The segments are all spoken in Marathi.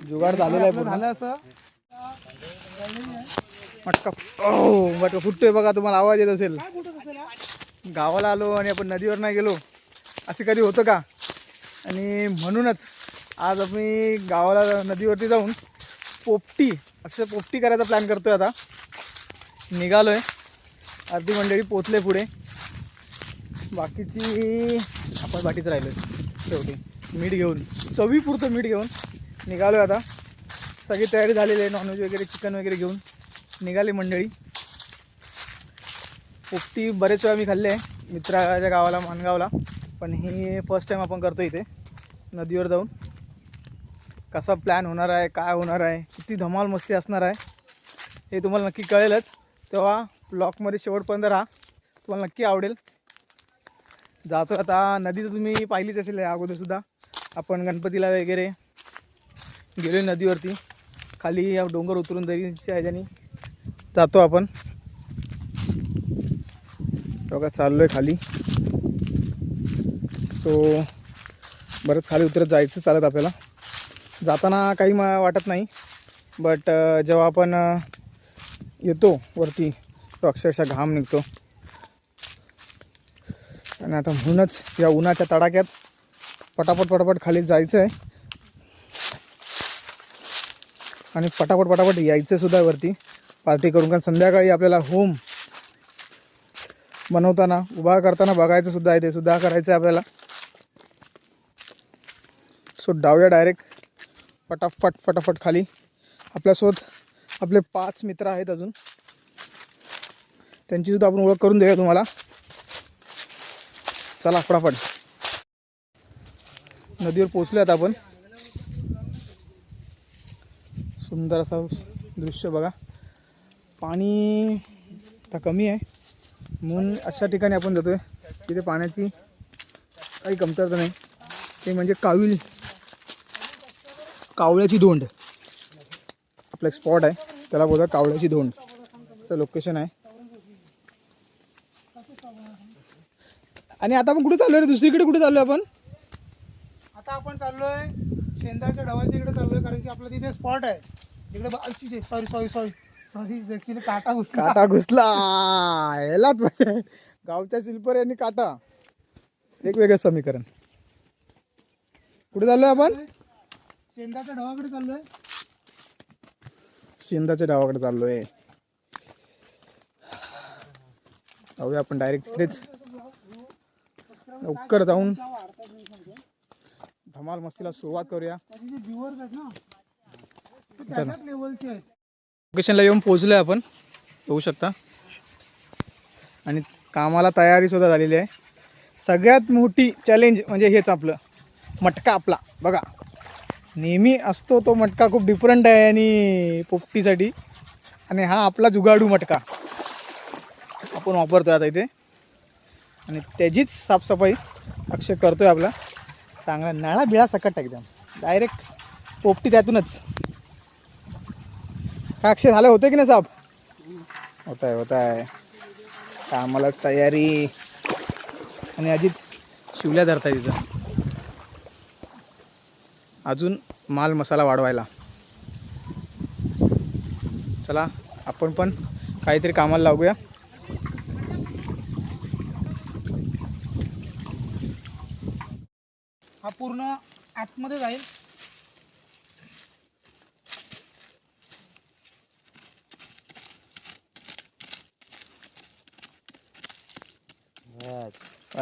जुगाड झालेला आहे पूर्ण. झालं असं. मटका ओ मटका फुटतोय बघा तुम्हाला आवाज येत असेल? गावाला आलो आणि आपण नदीवर नाही गेलो. असे कधी होतं का? आणि म्हणूनच आज आम्ही गावाला नदीवरती जाऊन पोपटी अक्षर पोपटी करायचा प्लॅन करतोय आता. निघालो आहे अर्धी मंडळी पोचले पुढे. बाकीची आपण बाकीच राहिलो शेवटी. मीठ घेऊन. चवीपुरतं मीठ घेऊन. निघालो आता. सगळी तयारी झालेली आहे नॉनव्हेज वगैरे चिकन वगैरे घेऊन. निघाली मंडळी. पोपटी बरेच वेळा मी खाल्ले आहे मित्राच्या गावाला मानगावला. पण ही फर्स्ट टाईम आपण करतो इथे नदीवर जाऊन. कसा प्लॅन होणार आहे काय होणार आहे किती धमाल मस्ती असणार आहे हे तुम्हाला नक्की कळेलच. तेव्हा ब्लॉकमध्ये शेवटपर्यंत राहा तुम्हाला नक्की आवडेल. जातो आता नदी तर तुम्ही पाहिलीच असेल अगोदरसुद्धा आपण गणपतीला वगैरे गेलो नदीवरती. खाली या डोंगर उतरून दरीच्या ह्याच्यानी जातो आपण. बघा चाललो आहे खाली. सो बरंच खाली उतरत जायचं चालत आपल्याला. जाताना काही म वाटत नाही बट जेव्हा आपण येतो वरती तो अक्षरशः घाम निघतो. आणि आता म्हणूनच या उन्हाच्या तडाक्यात पटापट पटापट खाली जायचं आहे आणि पटापट पटापट यायचं सुद्धा वरती. पार्टी करून. कारण संध्याकाळी आपल्याला होम बनवताना उभा करताना बघायचं सुद्धा आहे. ते सुद्धा करायचं आहे आपल्याला. सो डावया डायरेक्ट पटापट पटापट खाली. आपल्यासोबत आपले पाच मित्र आहेत अजून. त्यांची सुद्धा आपण ओळख करून देऊया तुम्हाला. चला फटाफट. नदीवर पोचलो आपण. सुंदर असं दृश्य बघा. पाणी आता कमी आहे. म्हणून अशा ठिकाणी आपण जातो आहे तिथे पाण्याची काही कमतरता नाही. ते म्हणजे काविल कावळ्याची धोंड. आपलं एक स्पॉट आहे. त्याला बोलतात कावळ्याची धोंड. असं लोकेशन आहे. आणि आता आपण कुठे चाललो रे? दुसरीकडे कुठे चाललो आपण? आता आपण चाललोय शेंदाच्या डबाच्या इकडे चाललोय कारण की आपलं तिथे स्पॉट आहे. तिकडे sorry sorry sorry sorry actually काटा घुसला. काटा. गावच्या शिल्पर यांनी काटा. एक वेगळं समीकरण. कुठे चाललोय आपण? शेंदाच्या ढवाकडे चाललोय. शिंदाच्या गावाकडे चाललोय. जाऊया आपण डायरेक्ट तिकडेच. लवकर जाऊन. धमाल मस्तीला सुरुवात करूया. लोकेशनला येऊन पोहोचलोय आपण. होऊ शकता. आणि कामाला तयारी सुद्धा झालेली आहे. सगळ्यात मोठी चॅलेंज म्हणजे हेच आपलं. मटका आपला. बघा. नेहमी असतो तो मटका खूप डिफरंट आहे आणि पोपटीसाठी. आणि हा आपला जुगाडू मटका. आपण वापरतो आता इथे. आणि त्याचीच साफसफाई अक्षय करतोय आपला. चांगला नळा बिळा सकट एकदम. डायरेक्ट पोपटी त्यातूनच. अक्षय झालं होतं की नाही साहेब? होत आहे होत आहे कामालाच तयारी. आणि अजित शिवल्या धरताय तिथं. अजून माल मसाला वाढवायला. चला आपण पण काहीतरी कामाला लागूया. हा पूर्ण आतमध्ये जाईल.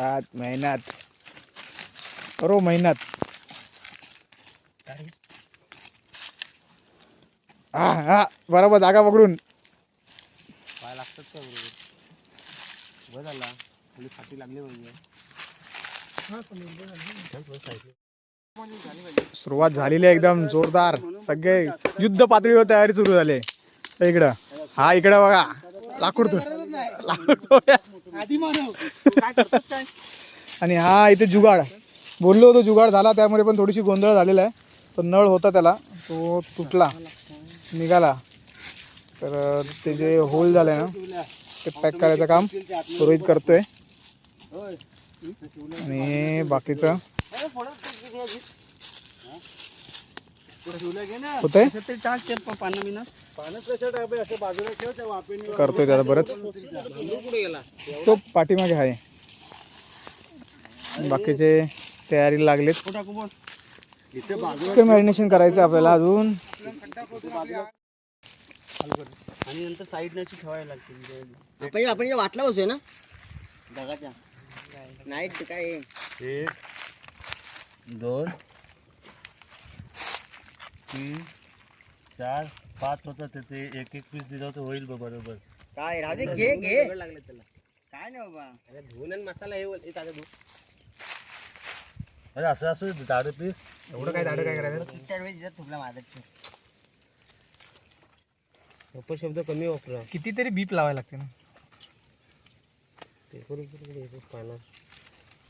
आज मेहनत करो मेहनत. हा हा बरोबर जागा पकडून. पाय लागतात का बरोबर? बरं झाला. खाली फाटी लागली पाहिजे. सुरुवात झालेली आहे एकदम जोरदार. सगळे युद्ध पातळीवर तयारी सुरू झाली आहे. इकडं. हा इकडं बघा. लाकूड तो लाकूड. आधी मानव तू काय करतोस काय? आणि हा इथे जुगाड. बोललो होतो जुगाड झाला त्यामुळे पण थोडीशी गोंधळ झालेला आहे. तो नळ होता त्याला तो तुटला निघाला. तर ते जे होल झाले ना ते पॅक करायचं काम रोहित करतोय. आणि बाकीचं? होतंय करतोय त्याला बरंच. तो पाठीमागे आहे. बाकीचे तयारीला लागलेत. कुठं टाकू बोल? इथे बाजू ते मॅरिनेशन करायचं आपल्याला अजून. आणि नंतर साईड नची ठेवायला लागते आपण आपण जे वाटला बसतोय ना? ढगाच्या नाईट काय? एक दोन तीन चार पाच होतं ते एक एक पीस दिलं तर होईल बरोबर. काय दे घे घे. लागले त्याला. काय नाही बाबा. अरे धुवून आणि मसाला हे ताज़ा धु अरे असं असं दारू पीस एवढं काय झाडं काय करायचं? किती वेळेस दिसत तुला माझा शब्द कमी वापरा. कितीतरी बीप लावायला लागते ना. ते करू करू पाना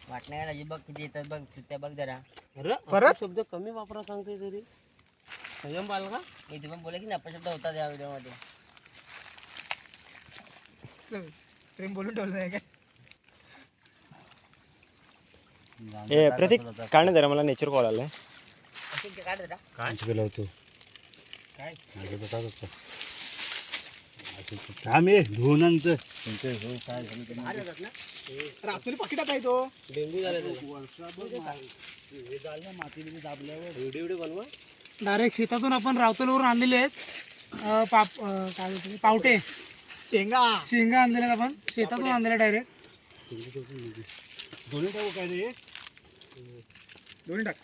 वाटण्या काय बघ किती येतात बघ सुट्ट्या बघ जरा. अरे परत? शब्द कमी वापरा सांगते तरी. संयम बाल का? मी ते पण बोला की अपशब्द होता या व्हिडिओमध्ये प्रेम बोलून ठेवलं नाही काय? ए प्रतीक काय नाही जरा मला नेचर कॉल आलाय. ते काय? होतो. काय? पाकिटात आहे तो. डेंगू झाला बिती दाबल्यावर. व्हिडिओ व्हिडिओ बनवा. डायरेक्ट शेतातून आपण रावतलवरून आणलेले आहेत. पाप काय बोलतो पावटे. शेंगा. शेंगा आणलेले आहेत आपण. शेतातून आणलेले डायरेक्ट दोन्ही टाकू काय रे दोन्ही टाक.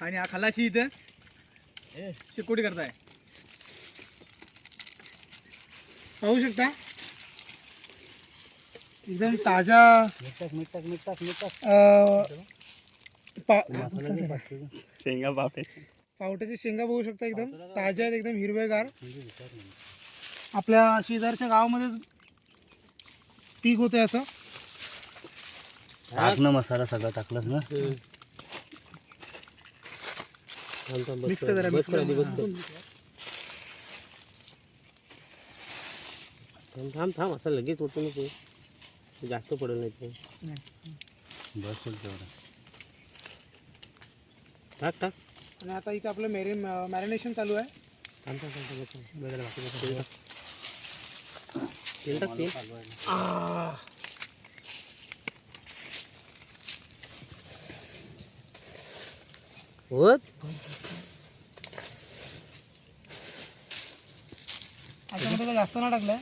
आणि हा खलाशी इथं. चिकोटी करताय. पाहू शकता? एकदम ताजा मीठ टाक मीठ टाक मीठ टाक मीठ टाक अं, पा- शेंगा बापे पावट्याची शेंगा बघू शकता एकदम. ताज्या आहेत एकदम हिरवेगार. आपल्या शेजारच्या गावामध्ये पीक होते असं. टाक ना मसाला सगळा टाकलास ना? मिक्स कर जरा मिक्स थांब थांब असं लगेच होतो नको जास्त पडेल नाही ते. बस तेवढं टाक टाक. आणि आता इथे आपलं मॅरि मॅरिनेशन चालू आहे. थांब थांब थांब थांब, थांब बघायला बाकी तेल टाक तेल टाक तेल. होत? काही जास्त नाही टाकलं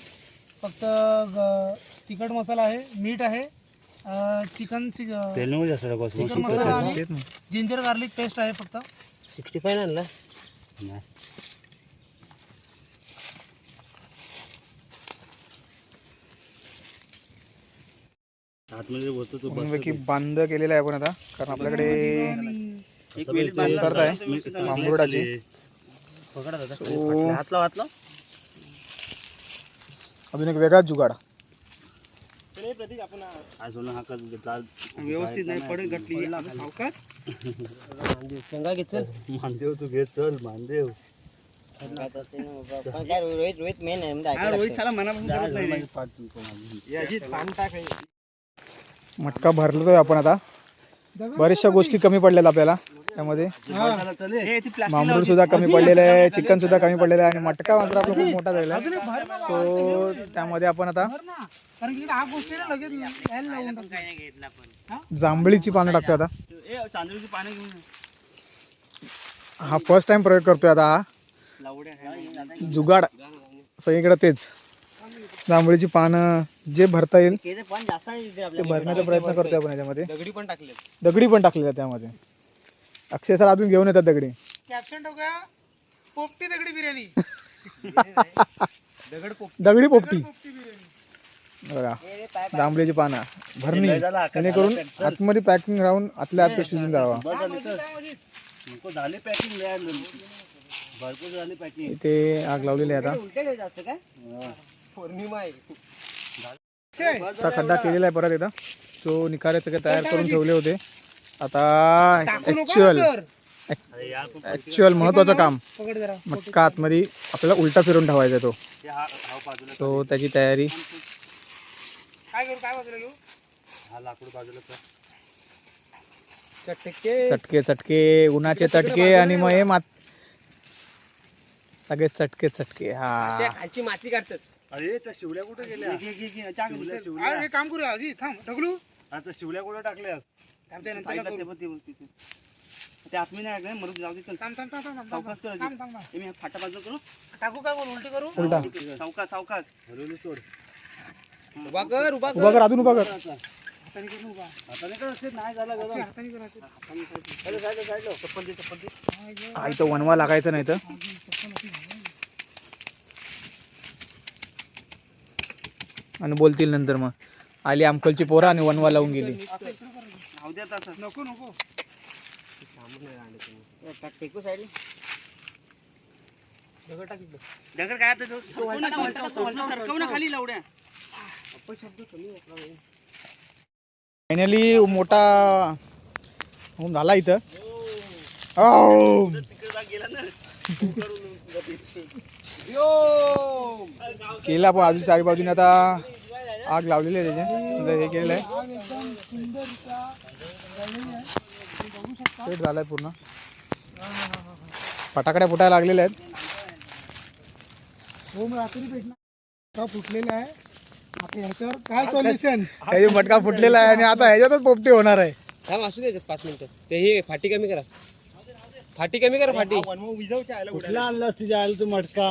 फक्त ग- तिखट मसाला आहे मीठ आहे चिकन तेल नको जास्त टाकू चिकन मसाला आणि जिंजर गार्लिक पेस्ट आहे फक्त. सिक्स्टी फाय आणला. नाही आतमध्ये होतो तो पैकी बांध केलेला आहे आपण आता कारण आपल्याकडे एक उतरत आहे. मांबुर्डाची पकडा दादा So, हातला हातला? अजून एक वेगळाच जुगाड. आज सोनं हा चाल व्यवस्थित नाही पडत घटली सावकाश शेंगा घे चल मानदेव तू घे चल मानदेव रोहित रोहित मेन आहे म्हणजे ऐकायला लागतं. मटका भरलोय आपण आता. बऱ्याचशा गोष्टी कमी पडल्यात आपल्याला. त्यामध्ये. मांबरूड सुद्धा कमी पडलेलं आहे चिकन सुद्धा कमी पडलेलं आहे आणि मटका मात्र आपला खूप मोठा झालेला आहे. सो त्यामध्ये आपण आता हा. जांभळीची पानं टाकतो आता. हा फर्स्ट टाइम प्रयोग करतोय आता हा. जुगाड. सगळीकडे तेच. जांभळीची पानं जे भरता येईल ते भरण्याचा प्रयत्न करतोय आपण याच्यामध्ये. दगडी पण टाकले दगडी पण टाकलेल्या आहेत त्यामध्ये. अक्षय सर अजून घेऊन येतात दगडी. कॅप्शन टाकूया पोपटी दगडी बिर्याणी. दगड पोपटी. पोपटी. बिर्याणी. बघा जांभळीची पानं भरणी. जेणेकरून आतमध्ये पॅकिंग राहून आतल्या आत ते शिजून जावा. झाली पॅकिंग भरपूर झाली पॅकिंग इथे आग लावलेली आहे आता. पौर्णिमा आहे. खड्डा केलेला आहे परत एकदा. जो निखारे सगळे तयार करून ठेवले होते. आता ऍक्च्युअल ऍक्च्युअल महत्वाचं काम. पकड जरा. मटका आतमध्ये आपल्याला उलटा फिरून ठेवायचा तो. बाजूला सो त्याची तयारी. काय करू काय बाजूला घेऊ? हा लाकूड बाजूला कर चटके. चटके उन्हाचे चटके आणि मग हे मात सगळे चटके चटके हा. माती काढतस. अरे त्या शिवल्या कुठे गेल्या? काम करूया आजी थांब ढकलू. आता शिवल्या कुठे टाकल्या? थांब, ते नंतर करू. ते. आत्मी नाही मरून जाऊ दे चल. थांब थांब थांब थांब थांब सावकाश कर थांब थांब. थांब मी फाटा बाजू करू. टाकू बोल उलटी करू? उलटा. सावकाश सावकाश. हलवली सोड. उभा कर उभा उभा कर. अजून उभा कर. हाताने करू उभा. आता नाही का नाही झाला अशी गरम हाताने करू, अशी. साईडला साईडला साईडला चप्पल दे चप्पल दे. हा इथं वनवा लागायचं नाही तर. आणि बोलतील नंतर मग. आली अंकलची पोरं आणि वनवा लावून गेली. नको नको दगड काय आता खाली लावड्या फायनली मोठा होऊन झाला इथं. केला पण अजून चारी बाजूने आता. आग लावलेली आहे त्याचे. म्हणजे हे केलेलं आहे. पेट झालाय पूर्ण. फटाकड्या फुटायला लागलेल्या आहेत. रात्री फुटलेला आहे. ह्याच्यावर काय सोल्युशन मटका फुटलेला आहे आणि आता ह्याच्यातच पोपटी होणार आहे. थांब असू दे पाच मिनिटं. ते हे फाटी कमी करा. फाटी कमी करा फाटी. कुठला आणलास तिच्या आयला तू मटका?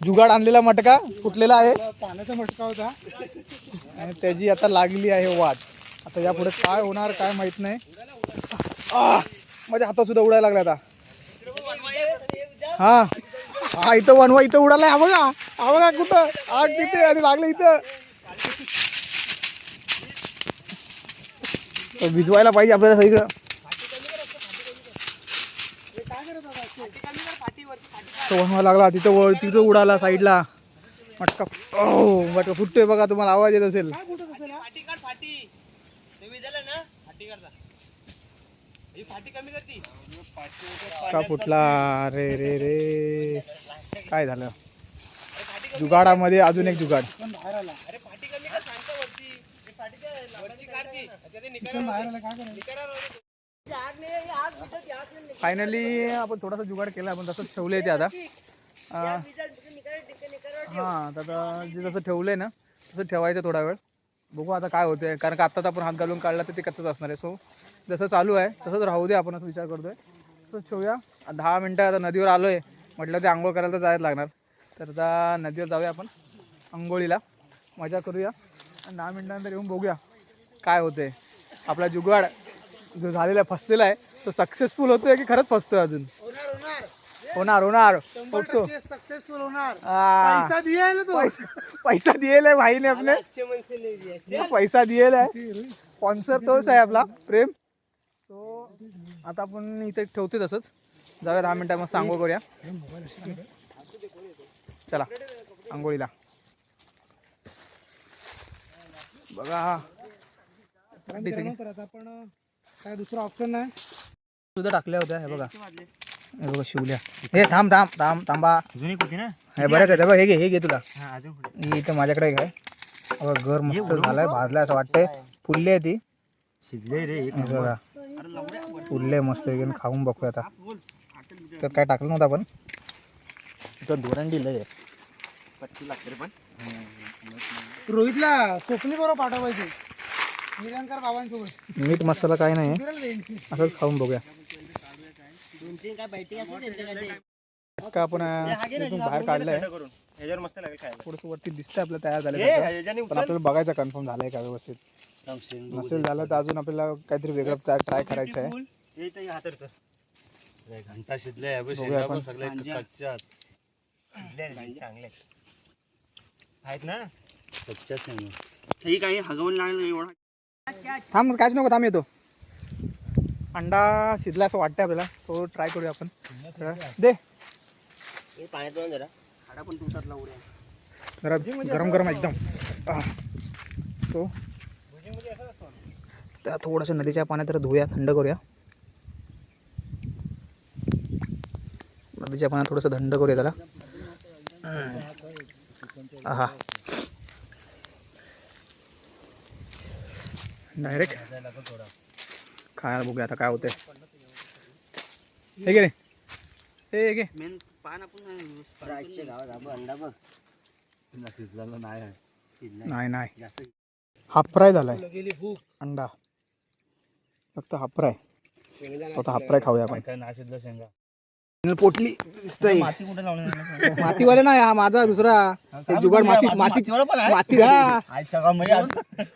जुगाड आणलेला मटका फुटलेला आहे? पाण्याचा मटका होता. आणि त्याची आता लागली आहे वाट. आता यापुढे काय होणार काय माहीत नाही! माझ्या हातात सुद्धा उडायला लागला आता. हा. हा इथं वनवा इथं उडालाय हा बघा हा बघा कुठं. आग तिथे आणि लागलं इथं. भिजवायला पाहिजे आपल्याला सगळीकडं. तो वनवा लागला तिथं वर तिथं उडाला साईडला. मटका ओ मटका फुटतोय बघा तुम्हाला आवाज येत असेल. काय कुठं असेल? फाटी काढ फाटी. तुम्ही झालं ना फाटी काढता. फाटी कमी करती. का फुटला रे रे रे. काय झालं? जुगाडामध्ये अजून एक जुगाड. पण बाहेर आला आला फायनली आपण थोडासा जुगाड केला आपण तसंच ठेवलंय ते आता. हा. आता जे जसं ठेवलंय ना तसं ठेवायचं थोडा वेळ. बघू आता काय होतंय कारण का आत्ताच आपण हात घालून काढला तर ते कच्चंच असणार आहे. सो जसं चालू आहे तसंच राहू दे आपण असं विचार करतोय. तसंच ठेवूया. दहा मिनटं आता नदीवर आलोय. म्हटलं ते आंघोळ करायला तर जायला लागणार. तर आता नदीवर जाऊया आपण आंघोळीला. मजा करूया. आणि दहा मिनटानंतर येऊन बघूया काय होतंय. आपला जुगाड जो झालेला आहे फसलेला आहे तो सक्सेसफुल होतोय की खरंच फसतोय अजून? होणार होणार. सक्सेसफुल होणार. पैसा ना तो. पैसा दिएल पैसा दिएल आहे. स्पॉन्सर तोच आहे आपला प्रेम. तो आता आपण इथे ठेवतो तसंच. जाऊया दहा मिनिटं मस्त आंघोळ करूया. चला आंघोळीला. बघा. आपण काय दुसरा ऑप्शन नाही. सुद्धा टाकल्या होत्या हे बघा. हे बघा शिवल्या. हे थांब थांब थांब थांबा. जुनी होती ना? हे बरं आहे बघ हे घे हे घे तुला. हा अजून ही इथं माझ्याकडे आहे. बघा घर मस्त झालाय भाजलाय असं वाटतंय. फुलले आहे ती. शिजले रे हे बघा. फुलले मस्त एकदम खाऊन बघूया आता. तर काय टाकलं नव्हतं आपण? इथं धोरण दिलंय रोहितला स्वप्नी बरोबर पाठवायचे. निरंकार बाबांसोबत. मीठ मसाला काय नाही. असंच खाऊन बघूया. दोन तीन काय बैठी असते त्यांच्याकडे. का आपण इथून बाहेर काढलंय मस्त लागेल खायला. थोडस वरती दिसतंय आपलं तयार झालं पण आपल्याला बघायचं कन्फर्म झालंय का व्यवस्थित? नसेल झालं तर अजून आपल्याला काहीतरी वेगळं ट्राय करायचं आहे. हे घंटा शिजले बघूया आपण. सगळे कच्च्यात. शिजले रे, चांगले. आहेत ना? कच्च्याच नाही ही काही हगवून लागलं एवढा. थांब काहीच नको थांब येतो. अंडा शिजला असं वाटतंय आपल्याला. तो ट्राय करूया आपण. तर दे. पाण्यात जाऊन जरा पण जरा गरम गरम एकदम. आह. तो. त्या थोडंसं नदीच्या पाण्यात जरा धुया थंड करूया. नदीच्या पाण्यात थोडंसं थंड करूया त्याला. हा डायरेक्ट खायला बघूया आता काय होतंय. हे घे रे. हे घे. मेन पान आपण नाही. नाही हाफ फ्राय झालाय. गेली भूक अंडा. फक्त हाफ फ्राय. आता हाफ फ्राय खाऊया आपण. शेंगा. पोटली दिसतंय. माती कुठे लावली मातीवाले नाही हा माझा दुसरा. ते जुगाड माती माती माती हा.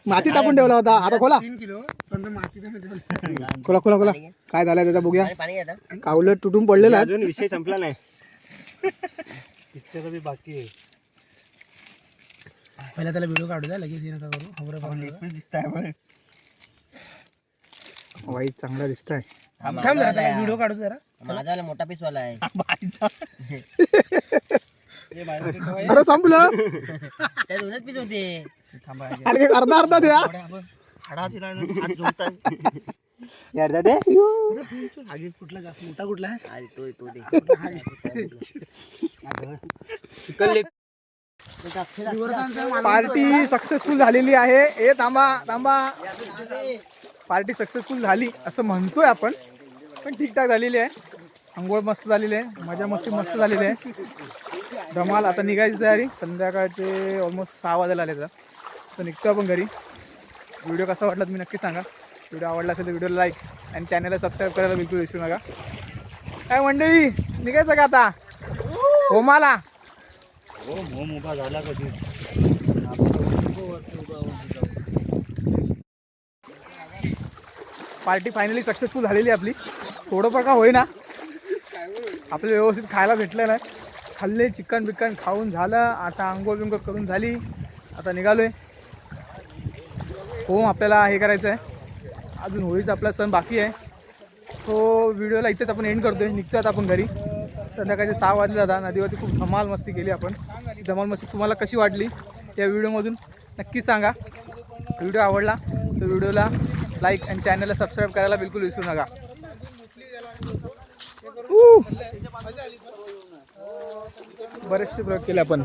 माती टाकून ठेवला होता. आता खोला. खोला खोला खोला. काय झालंय त्याचा बघूया. कावलं तुटून पडलेलं आहे. अजून विषय संपला नाही. पिक्चर बाकी आहे. पहिला त्याला व्हिडिओ काढू द्या लगेच हे नका करू. खबर काढून वाईट चांगला दिसतंय. थांब जरा त्याला व्हिडिओ काढू जरा. माझा मोठा पीस वाला आहे. अरे संपलं. त्या दोनच पीस होते. अरे अर्धा अर्धा द्या. अर्धा दे. आगी कुठला जास्त मोठा कुठला आहे? आज तो तो दे. पार्टी सक्सेसफुल झालेली आहे. ए थांबा थांबा. पार्टी सक्सेसफुल झाली असं म्हणतोय आपण. पण ठीकठाक झालेली आहे. आंघोळ मस्त झालेली आहे. मजा मस्ती मस्त झालेली आहे. धमाल आता निघायची तयारी. संध्याकाळचे ऑलमोस्ट सहा वाजायला आले तर तर निघतो आपण घरी. व्हिडिओ कसा वाटला तुम्ही नक्की सांगा. व्हिडिओ आवडला असेल तर व्हिडिओला लाईक आणि चॅनलला सबस्क्राईब करायला बिलकुल विसरू नका. काय मंडळी निघायचं का आता? हो मला हो मोम उभा झाला कधी पार्टी फायनली सक्सेसफुल झालेली आहे आपली. थोडंफार का होईना. आपल्याला व्यवस्थित खायला भेटलं नाही. खाल्ले चिकन बिकन खाऊन झालं. आता आंघोळ बिंगोळ करून झाली. आता निघालोय. होम आपल्याला हे करायचं आहे अजून होळीचा आपला सण बाकी आहे. तो व्हिडिओला इथेच आपण एंड करतोय. निघतो आता आपण घरी. संध्याकाळचे सहा वाजले जाता नदीवरती खूप धमाल मस्ती केली आपण. जमाल मशीद तुम्हाला कशी वाटली या व्हिडिओमधून नक्की सांगा. व्हिडिओ आवडला तर व्हिडिओला लाईक आणि चॅनलला सबस्क्राईब करायला बिलकुल विसरू नका. बरेचसे प्रयोग केले आपण.